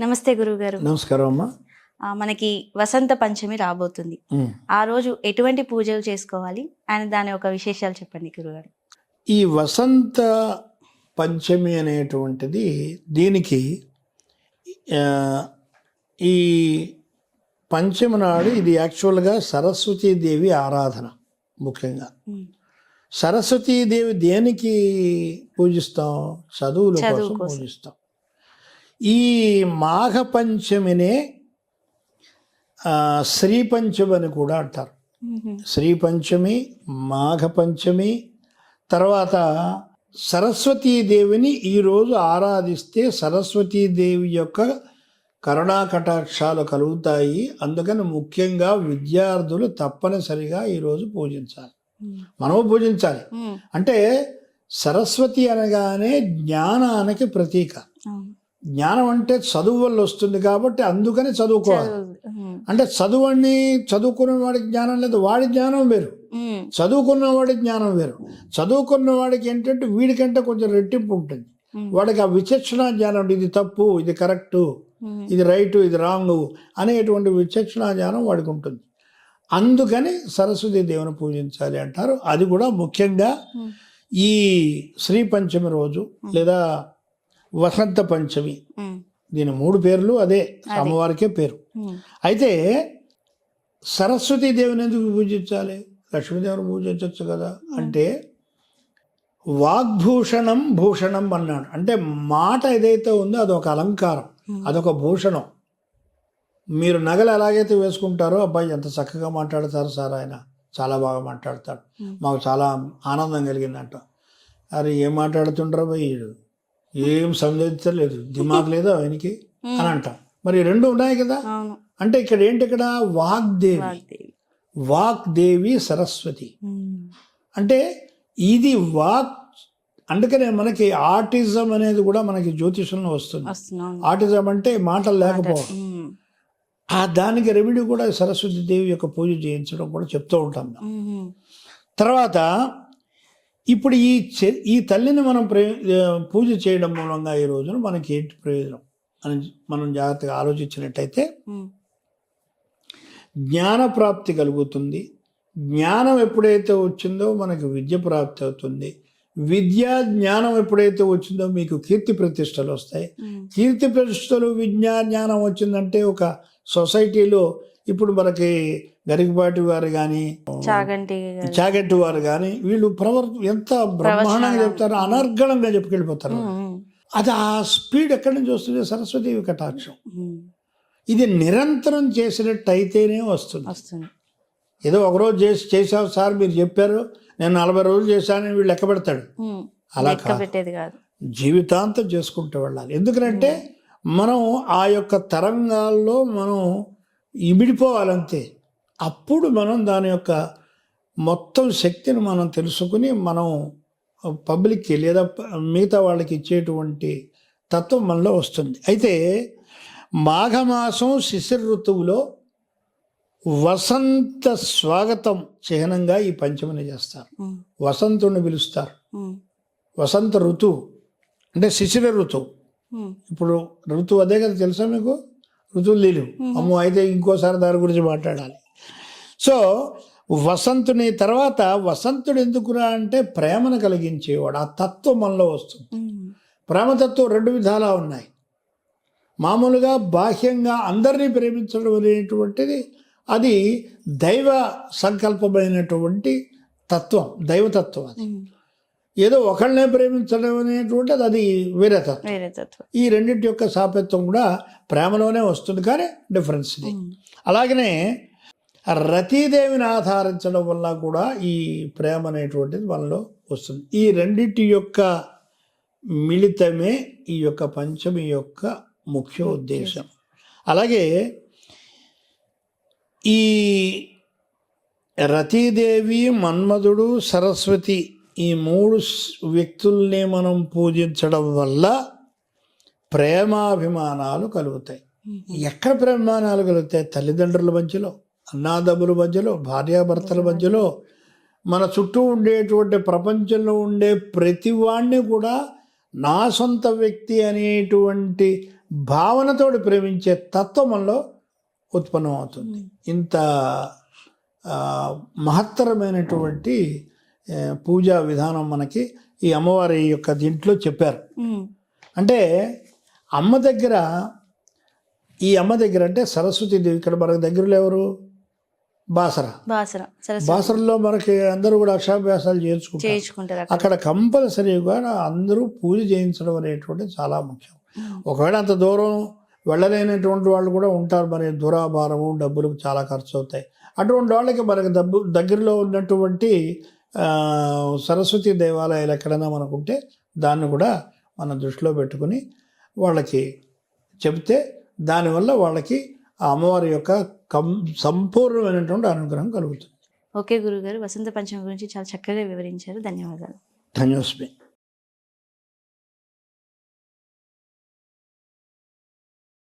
నమస్తే గురుగారు. నమస్కారం అమ్మా. మనకి వసంత పంచమి రాబోతుంది. ఆ రోజు ఎటువంటి పూజలు చేసుకోవాలి? అని దాని ఒక విశేషాలు చెప్పండి గురుగారు. ఈ వసంత పంచమి అనేటువంటిది దీనికి ఈ పంచమి నాడు ఇది యాక్చువల్గా సరస్వతీదేవి ఆరాధన ముఖ్యంగా. సరస్వతీదేవి దేనికి పూజిస్తాం? చదువుల చదువు కోసం కోసం. పూజిస్తాం. ఈ మాఘ పంచమినే ఆ, శ్రీ పంచమి అని కూడా అంటారు ఉహు. శ్రీ పంచమి మాఘ పంచమి తర్వాత సరస్వతీదేవిని ఈరోజు ఆరాధిస్తే సరస్వతీదేవి యొక్క కరుణా కటాక్షాలు కలుగుతాయి అందుకని ముఖ్యంగా విద్యార్థులు తప్పనిసరిగా ఈరోజు పూజించాలి. మనము పూజించాలి. అంటే సరస్వతి అనగానే జ్ఞానానికి ప్రతీక. జ్ఞానం అంటే చదువు వల్ల వస్తుంది కాబట్టి అందుకని చదువుకోవాలి. అంటే చదువుని చదువుకున్న వాడికి జ్ఞానం లేదు వాడి జ్ఞానం వేరు. చదువుకున్న వాడి జ్ఞానం వేరు చదువుకున్న వాడికి ఏంటంటే వీడికంటే కొంచెం రెట్టింపు ఉంటుంది. వాడికి ఆ విచక్షణ జ్ఞానం. ఇది తప్పు ఇది కరెక్టు. ఇది రైటు ఇది రాంగ్ అనేటువంటి విచక్షణ జ్ఞానం వాడికి ఉంటుంది అందుకని సరస్వతి దేవుని పూజించాలి అంటారు అది కూడా ముఖ్యంగా. ఈ శ్రీ పంచమి రోజు లేదా వసంత పంచమి. దీని మూడు పేర్లు అదే అమ్మవారికే పేరు. అయితే సరస్వతీ దేవిని ఎందుకు పూజించాలి? లక్ష్మీదేవిని పూజించవచ్చు కదా. అంటే వాగ్భూషణం భూషణం అన్నాడు. అంటే మాట ఏదైతే ఉందో అదొక అలంకారం అదొక భూషణం. మీరు నగలు ఎలాగైతే వేసుకుంటారో అబ్బాయి ఎంత చక్కగా మాట్లాడతారు సార్ ఆయన. చాలా బాగా మాట్లాడతాడు. మాకు చాలా ఆనందం కలిగిందంట. అరే ఏం మాట్లాడుతుండ్రో ఈడు? ఏం సందేహించలేదు దిమాగ్ లేదా ఆయనకి? అని అంటాం. మరి రెండు ఉన్నాయి కదా? అంటే ఇక్కడ ఏంటి ఇక్కడ? వాగ్దేవి. వాగ్దేవి. సరస్వతి. అంటే ఇది వాక్ అందుకనే మనకి ఆటిజం అనేది కూడా మనకి జ్యోతిషంలో వస్తుంది. ఆటిజం అంటే మాటలు లేకపోవడం. ఆ దానికి రెమెడీ కూడా సరస్వతి దేవి యొక్క పూజ చేయించడం కూడా చెప్తూ ఉంటాం. తర్వాత ఇప్పుడు ఈ ఈ తల్లిని మనం ప్రే పూజ చేయడం మూలంగా ఈ రోజున మనకి ఏంటి ప్రయోజనం అని మనం జాగ్రత్తగా ఆలోచించినట్టయితే. జ్ఞాన ప్రాప్తి కలుగుతుంది జ్ఞానం ఎప్పుడైతే వచ్చిందో మనకి విద్య ప్రాప్తి అవుతుంది విద్యా జ్ఞానం ఎప్పుడైతే వచ్చిందో మీకు కీర్తి ప్రతిష్టలు వస్తాయి. కీర్తి ప్రతిష్టలు విద్యా జ్ఞానం వచ్చిందంటే ఒక సొసైటీలో ఇప్పుడు మనకి గరికపాటి వారు కానీ చాగంటి వారు కానీ వీళ్ళు ప్రవర్ ఎంత బ్రహ్మాండంగా చెప్తారో అనర్గళంగా చెప్పుకెళ్ళిపోతారు. అది ఆ స్పీడ్ ఎక్కడి నుంచి వస్తుంది? సరస్వతి కటాక్షం. ఇది నిరంతరం చేసినట్టు అయితేనే వస్తుంది. ఏదో ఒకరోజు చేసి చేసావు సార్ మీరు చెప్పారు నేను నలభై రోజులు చేశానని వీళ్ళు లెక్క పెడతాడు. అలా కాదు. జీవితాంతం చేసుకుంటూ వెళ్ళాలి. ఎందుకంటే మనం ఆ యొక్క తరంగాల్లో మనం ఇమిడిపోవాలంతే అప్పుడు మనం దాని యొక్క మొత్తం శక్తిని మనం తెలుసుకుని మనం పబ్లిక్కి లేదా మిగతా వాళ్ళకి ఇచ్చేటువంటి తత్వం మనలో వస్తుంది అయితే మాఘమాసం శిశిర ఋతువులో వసంత స్వాగతం చిహ్నంగా ఈ పంచమిని చేస్తారు. వసంతుని పిలుస్తారు. వసంత ఋతువు అంటే శిశిర ఋతువు. ఇప్పుడు ఋతువు అదే కదా తెలుసా మీకు ఋతువులు లేవు అమ్మో అయితే ఇంకోసారి దాని గురించి మాట్లాడాలి. సో వసంతుని తర్వాత వసంతుడు ఎందుకురా అంటే ప్రేమను కలిగించేవాడు. ఆ తత్వం మనలో వస్తుంది. ప్రేమతత్వం రెండు విధాలా ఉన్నాయి. మామూలుగా బాహ్యంగా అందరినీ ప్రేమించడం అనేటువంటిది అది దైవ సంకల్పమైనటువంటి తత్వం దైవతత్వం అది. ఏదో ఒకళ్ళనే ప్రేమించడం అనేటువంటిది అది వేరే తత్వం. ఈ రెండింటి యొక్క సాపేత్వం కూడా ప్రేమలోనే వస్తుంది కానీ డిఫరెన్స్ ఇది. అలాగనే రతీదేవిని ఆధారించడం వల్ల కూడా ఈ ప్రేమ అనేటువంటిది మనలో వస్తుంది. ఈ రెండింటి యొక్క మిళితమే ఈ యొక్క పంచమి యొక్క ముఖ్య ఉద్దేశం. అలాగే ఈ రతీదేవి మన్మధుడు సరస్వతి ఈ మూడు వ్యక్తుల్ని మనం పూజించడం వల్ల ప్రేమాభిమానాలు కలుగుతాయి. ఎక్కడ ప్రేమానాలు కలుగుతాయి? తల్లిదండ్రుల మధ్యలో అన్నాదమ్ముల మధ్యలో భార్యాభర్తల మధ్యలో. మన చుట్టూ ఉండేటువంటి ప్రపంచంలో ఉండే ప్రతి వాణ్ణి కూడా నా సొంత వ్యక్తి అనేటువంటి భావనతోటి ప్రేమించే తత్వం మనలో ఉత్పన్నం అవుతుంది ఇంత మహత్తరమైనటువంటి పూజా విధానం మనకి ఈ అమ్మవారి యొక్క దీంట్లో చెప్పారు. అంటే అమ్మ దగ్గర ఈ అమ్మ దగ్గర అంటే సరస్వతీదేవి ఇక్కడ మనకు దగ్గరలో ఎవరు? బాసర. బాసరలో మనకి అందరూ కూడా అక్షరాభ్యాసాలు చేర్చుకుంటారు చేయించుకుంటారు అక్కడ. కంపల్సరీగా అందరూ పూజ చేయించడం అనేటువంటిది చాలా ముఖ్యం. ఒకవేళ అంత దూరం వెళ్ళలేనటువంటి వాళ్ళు కూడా ఉంటారు. మరి దురాభారము డబ్బులు చాలా ఖర్చు అవుతాయి. అటువంటి వాళ్ళకి మనకి డబ్బు దగ్గరలో ఉన్నటువంటి సరస్వతి దేవాలయాలు ఎక్కడైనా మనకుంటే దాన్ని కూడా మన దృష్టిలో పెట్టుకుని వాళ్ళకి చెబితే దానివల్ల వాళ్ళకి ఆ అమ్మవారి యొక్క కం సంపూర్ణమైనటువంటి అనుగ్రహం కలుగుతుంది. ఓకే గురుగారు వసంత పంచమి గురించి చాలా చక్కగా వివరించారు. ధన్యవాదాలు. ధన్యోస్మి